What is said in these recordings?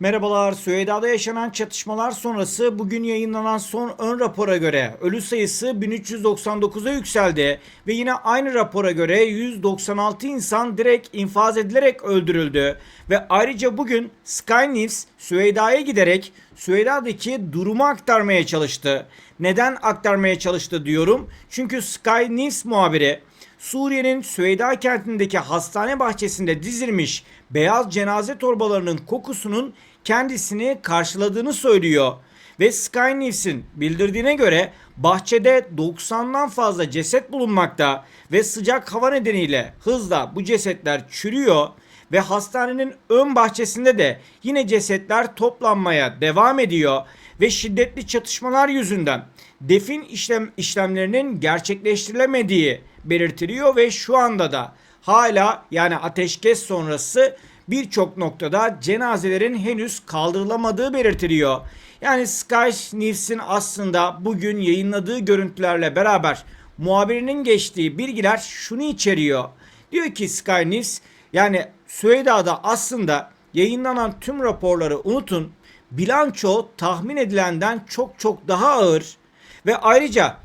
Merhabalar. Süheyda'da yaşanan çatışmalar sonrası bugün yayınlanan son ön rapora göre ölü sayısı 1399'a yükseldi ve yine aynı rapora göre 196 insan direkt infaz edilerek öldürüldü ve ayrıca bugün Sky News Süheyda'ya giderek Süheyda'daki durumu aktarmaya çalıştı. Neden aktarmaya çalıştı diyorum? Çünkü Sky News muhabiri Suriye'nin Süveyda kentindeki hastane bahçesinde dizilmiş beyaz cenaze torbalarının kokusunun kendisini karşıladığını söylüyor. Ve Sky News'in bildirdiğine göre bahçede 90'dan fazla ceset bulunmakta ve sıcak hava nedeniyle hızla bu cesetler çürüyor ve hastanenin ön bahçesinde de yine cesetler toplanmaya devam ediyor ve şiddetli çatışmalar yüzünden defin işlem işlemlerinin gerçekleştirilemediği belirtiliyor ve şu anda da hala yani ateşkes sonrası birçok noktada cenazelerin henüz kaldırılamadığı belirtiliyor. Yani Sky News'in aslında bugün yayınladığı görüntülerle beraber muhabirinin geçtiği bilgiler şunu içeriyor. Diyor ki Sky News yani Süheyda'da aslında yayınlanan tüm raporları unutun. Bilanço tahmin edilenden çok çok daha ağır ve ayrıca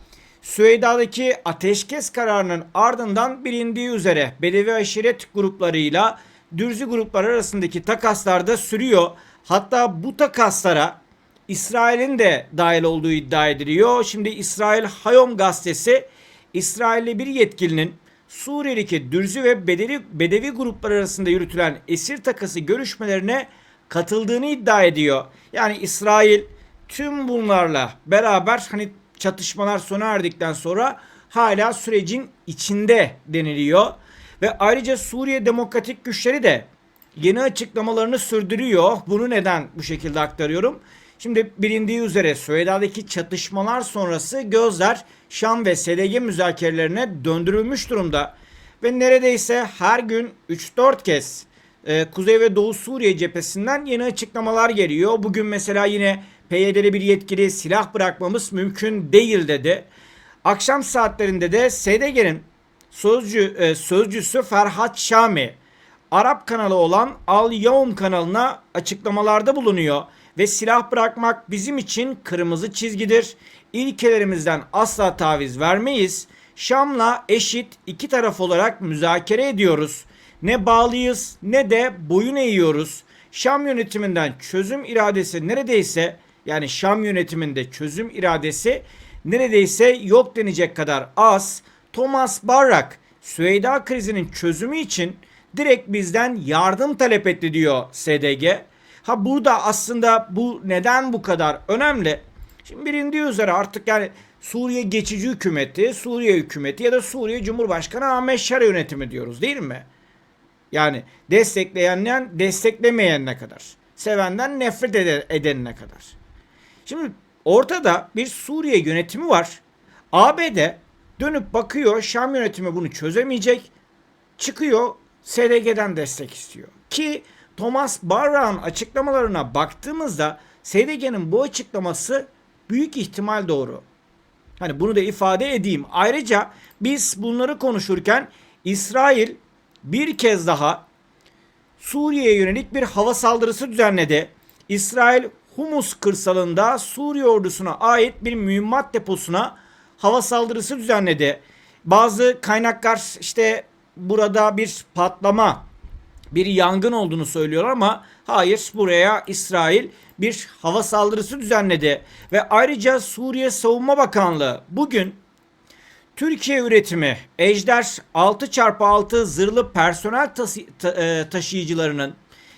Süheyda'daki ateşkes kararının ardından bilindiği üzere Bedevi aşiret gruplarıyla Dürzi grupları arasındaki takaslar da sürüyor. Hatta bu takaslara İsrail'in de dahil olduğu iddia ediliyor. Şimdi İsrail Hayom gazetesi İsrailli bir yetkilinin Suriye'deki Dürzi ve Bedevi, Bedevi grupları arasında yürütülen esir takası görüşmelerine katıldığını iddia ediyor. Yani İsrail tüm bunlarla beraber hani çatışmalar sona erdikten sonra hala sürecin içinde deniliyor. Ve ayrıca Suriye Demokratik Güçleri de yeni açıklamalarını sürdürüyor. Bunu neden bu şekilde aktarıyorum? Şimdi bilindiği üzere Süheyda'daki çatışmalar sonrası gözler Şam ve SDG müzakerelerine döndürülmüş durumda. Ve neredeyse her gün 3-4 kez e, Kuzey ve Doğu Suriye cephesinden yeni açıklamalar geliyor. Bugün mesela yine PYD'li bir yetkili silah bırakmamız mümkün değil dedi. Akşam saatlerinde de SDG'nin sözcü, e, sözcüsü Ferhat Şami Arap kanalı olan Al Yavm kanalına açıklamalarda bulunuyor ve silah bırakmak bizim için kırmızı çizgidir. İlkelerimizden asla taviz vermeyiz. Şam'la eşit iki taraf olarak müzakere ediyoruz. Ne bağlıyız ne de boyun eğiyoruz. Şam yönetiminden çözüm iradesi neredeyse yani Şam yönetiminde çözüm iradesi neredeyse yok denecek kadar az. Thomas Barrak Süheyda krizinin çözümü için direkt bizden yardım talep etti diyor SDG. Ha burada aslında bu neden bu kadar önemli? Şimdi bilindiği üzere artık yani Suriye geçici hükümeti, Suriye hükümeti ya da Suriye Cumhurbaşkanı Ahmet Şara yönetimi diyoruz değil mi? Yani destekleyenler desteklemeyenine kadar. Sevenden nefret ede- edenine kadar. Şimdi ortada bir Suriye yönetimi var. ABD dönüp bakıyor Şam yönetimi bunu çözemeyecek. Çıkıyor SDG'den destek istiyor. Ki Thomas Barrak'ın açıklamalarına baktığımızda SDG'nin bu açıklaması büyük ihtimal doğru. Hani bunu da ifade edeyim. Ayrıca biz bunları konuşurken İsrail bir kez daha Suriye'ye yönelik bir hava saldırısı düzenledi. İsrail Humus kırsalında Suriye ordusuna ait bir mühimmat deposuna hava saldırısı düzenledi. Bazı kaynaklar işte burada bir patlama, bir yangın olduğunu söylüyor ama hayır buraya İsrail bir hava saldırısı düzenledi. Ve ayrıca Suriye Savunma Bakanlığı bugün Türkiye üretimi Ejder 6x6 zırhlı personel tası- ta- e, taşıyıcılarının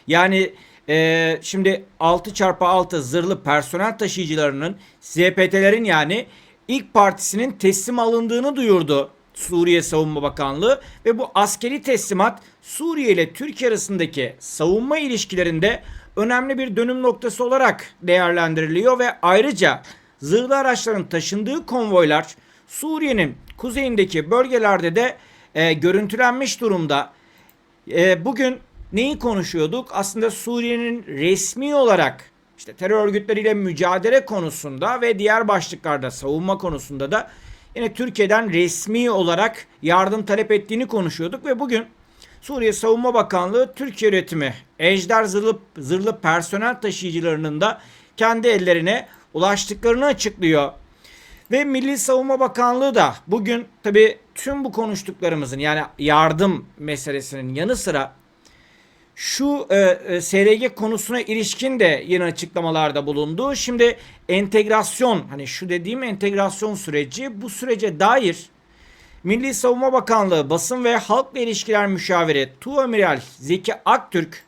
yani e, şimdi 6x6 zırhlı personel taşıyıcılarının ZPT'lerin yani ilk partisinin teslim alındığını duyurdu Suriye Savunma Bakanlığı ve bu askeri teslimat Suriye ile Türkiye arasındaki savunma ilişkilerinde önemli bir dönüm noktası olarak değerlendiriliyor ve ayrıca zırhlı araçların taşındığı konvoylar Suriye'nin kuzeyindeki bölgelerde de e, görüntülenmiş durumda. E, bugün neyi konuşuyorduk? Aslında Suriye'nin resmi olarak işte terör örgütleriyle mücadele konusunda ve diğer başlıklarda savunma konusunda da yine Türkiye'den resmi olarak yardım talep ettiğini konuşuyorduk ve bugün Suriye Savunma Bakanlığı Türkiye üretimi Ejder zırhlı, zırhlı personel taşıyıcılarının da kendi ellerine ulaştıklarını açıklıyor. Ve Milli Savunma Bakanlığı da bugün tabi tüm bu konuştuklarımızın yani yardım meselesinin yanı sıra şu e, e, SRG konusuna ilişkin de yeni açıklamalarda bulundu. Şimdi entegrasyon hani şu dediğim entegrasyon süreci bu sürece dair Milli Savunma Bakanlığı Basın ve Halkla İlişkiler Müşaviri Tuamiral Zeki Aktürk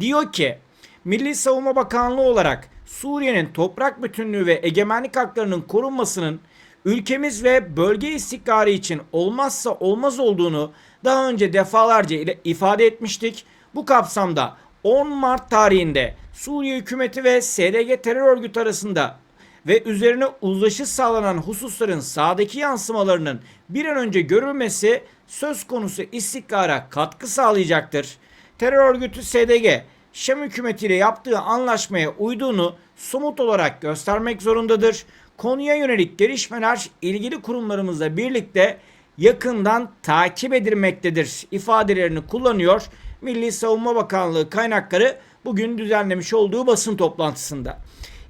diyor ki Milli Savunma Bakanlığı olarak Suriye'nin toprak bütünlüğü ve egemenlik haklarının korunmasının ülkemiz ve bölge istikrarı için olmazsa olmaz olduğunu daha önce defalarca ifade etmiştik. Bu kapsamda 10 Mart tarihinde Suriye hükümeti ve SDG terör örgütü arasında ve üzerine uzlaşı sağlanan hususların sağdaki yansımalarının bir an önce görülmesi söz konusu istikrara katkı sağlayacaktır. Terör örgütü SDG Şam hükümetiyle yaptığı anlaşmaya uyduğunu somut olarak göstermek zorundadır. Konuya yönelik gelişmeler ilgili kurumlarımızla birlikte yakından takip edilmektedir ifadelerini kullanıyor. Milli Savunma Bakanlığı kaynakları bugün düzenlemiş olduğu basın toplantısında.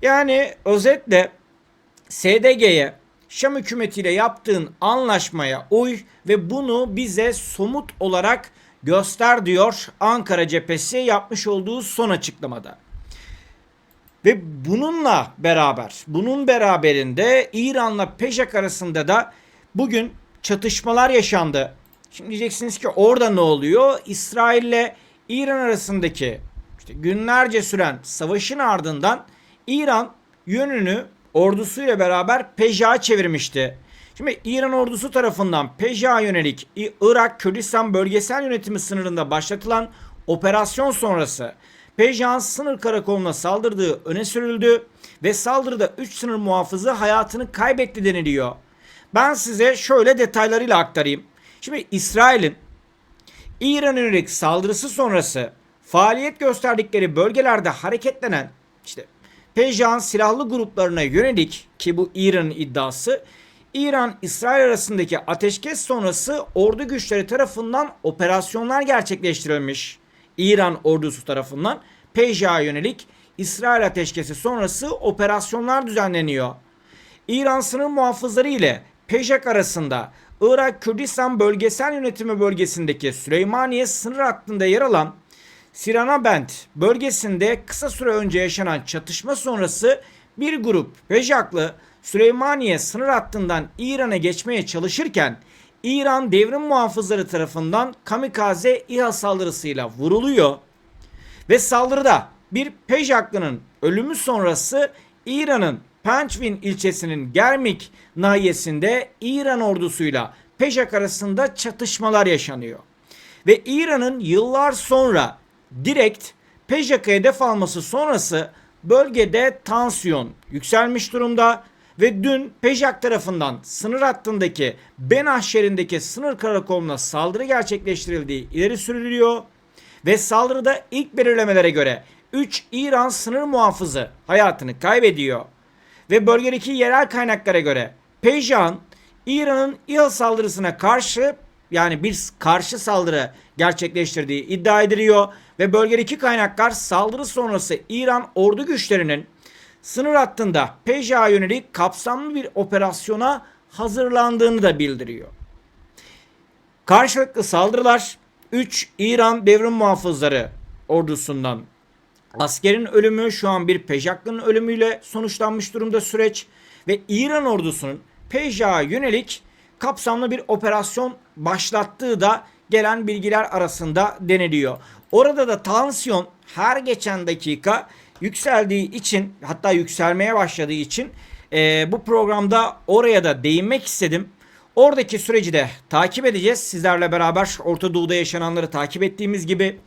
Yani özetle SDG'ye Şam hükümetiyle yaptığın anlaşmaya uy ve bunu bize somut olarak göster diyor Ankara cephesi yapmış olduğu son açıklamada. Ve bununla beraber, bunun beraberinde İran'la Peşak arasında da bugün çatışmalar yaşandı. Şimdi diyeceksiniz ki orada ne oluyor? İsrail ile İran arasındaki işte günlerce süren savaşın ardından İran yönünü ordusuyla beraber Pejak'a çevirmişti. Şimdi İran ordusu tarafından Pejak'a yönelik Irak Kürdistan bölgesel yönetimi sınırında başlatılan operasyon sonrası Pejak'ın sınır karakoluna saldırdığı öne sürüldü ve saldırıda 3 sınır muhafızı hayatını kaybetti deniliyor. Ben size şöyle detaylarıyla aktarayım. Şimdi İsrail'in İran yönelik saldırısı sonrası faaliyet gösterdikleri bölgelerde hareketlenen işte Pejjan silahlı gruplarına yönelik ki bu İran'ın iddiası İran-İsrail arasındaki ateşkes sonrası ordu güçleri tarafından operasyonlar gerçekleştirilmiş. İran ordusu tarafından Pejjan'a yönelik İsrail ateşkesi sonrası operasyonlar düzenleniyor. İran sınır muhafızları ile Pejak arasında Irak Kürdistan Bölgesel Yönetimi bölgesindeki Süleymaniye sınır hattında yer alan Siranabent bölgesinde kısa süre önce yaşanan çatışma sonrası bir grup Pejaklı Süleymaniye sınır hattından İran'a geçmeye çalışırken İran devrim muhafızları tarafından kamikaze İHA saldırısıyla vuruluyor ve saldırıda bir Pejaklının ölümü sonrası İran'ın Panjvin ilçesinin Germik nahiyesinde İran ordusuyla Pejak arasında çatışmalar yaşanıyor. Ve İran'ın yıllar sonra direkt Pejak'a hedef alması sonrası bölgede tansiyon yükselmiş durumda ve dün Pejak tarafından sınır hattındaki Benah şehrindeki sınır karakoluna saldırı gerçekleştirildiği ileri sürülüyor ve saldırıda ilk belirlemelere göre 3 İran sınır muhafızı hayatını kaybediyor ve bölgedeki yerel kaynaklara göre Pejjan İran'ın İHA saldırısına karşı yani bir karşı saldırı gerçekleştirdiği iddia ediliyor ve bölgedeki kaynaklar saldırı sonrası İran ordu güçlerinin sınır hattında Pejjan'a yönelik kapsamlı bir operasyona hazırlandığını da bildiriyor. Karşılıklı saldırılar 3 İran devrim muhafızları ordusundan Askerin ölümü şu an bir Pejaklı'nın ölümüyle sonuçlanmış durumda süreç ve İran ordusunun Pejak'a yönelik kapsamlı bir operasyon başlattığı da gelen bilgiler arasında deniliyor. Orada da tansiyon her geçen dakika yükseldiği için hatta yükselmeye başladığı için e, bu programda oraya da değinmek istedim. Oradaki süreci de takip edeceğiz. Sizlerle beraber Orta Doğu'da yaşananları takip ettiğimiz gibi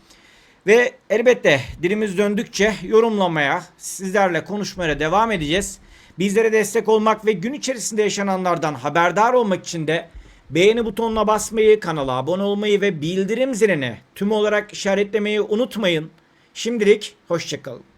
ve elbette dilimiz döndükçe yorumlamaya, sizlerle konuşmaya devam edeceğiz. Bizlere destek olmak ve gün içerisinde yaşananlardan haberdar olmak için de beğeni butonuna basmayı, kanala abone olmayı ve bildirim zilini tüm olarak işaretlemeyi unutmayın. Şimdilik hoşçakalın.